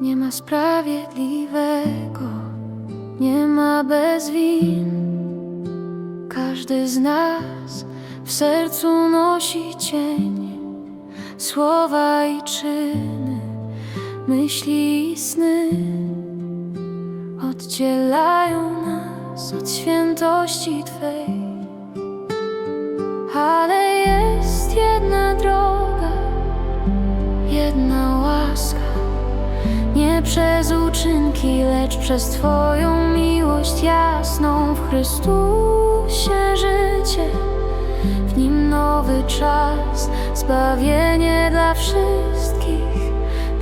Nie ma sprawiedliwego, nie ma bez win. Każdy z nas w sercu nosi cień, słowa i czyny, myśli i sny oddzielają nas od świętości Twej. Ale przez uczynki, lecz przez Twoją miłość jasną w Chrystusie życie. W nim nowy czas, zbawienie dla wszystkich,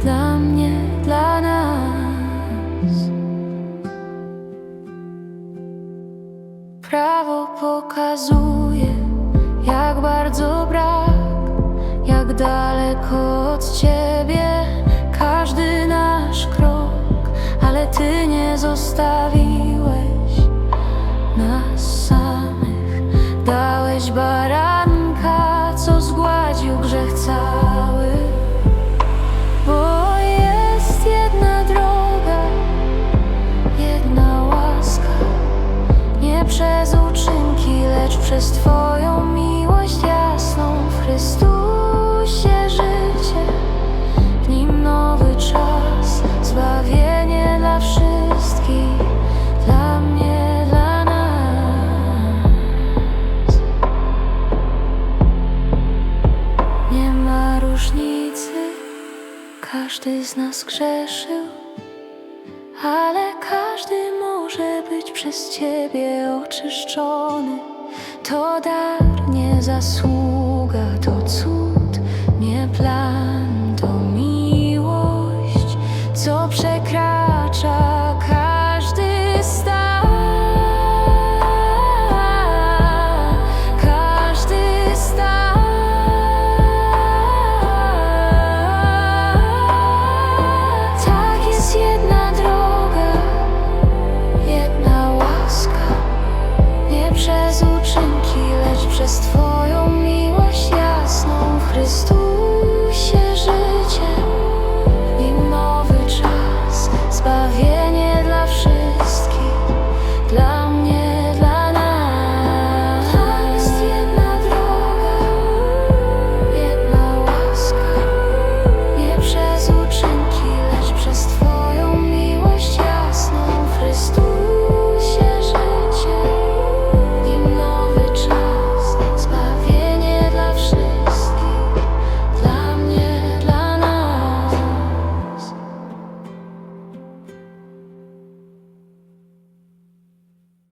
dla mnie, dla nas. Prawo pokazuje, jak bardzo brak, jak daleko od Ciebie każdy nasz krok, ale Ty nie zostawiłeś nas samych. Dałeś baranka, co zgładził grzech cały. Bo jest jedna droga, jedna łaska. Nie przez uczynki, lecz przez Twoją miłość jasną w Chrystusie różnicy, każdy z nas grzeszył. Ale każdy może być przez Ciebie oczyszczony. To dar, nie zasługa, to cud, nie plan,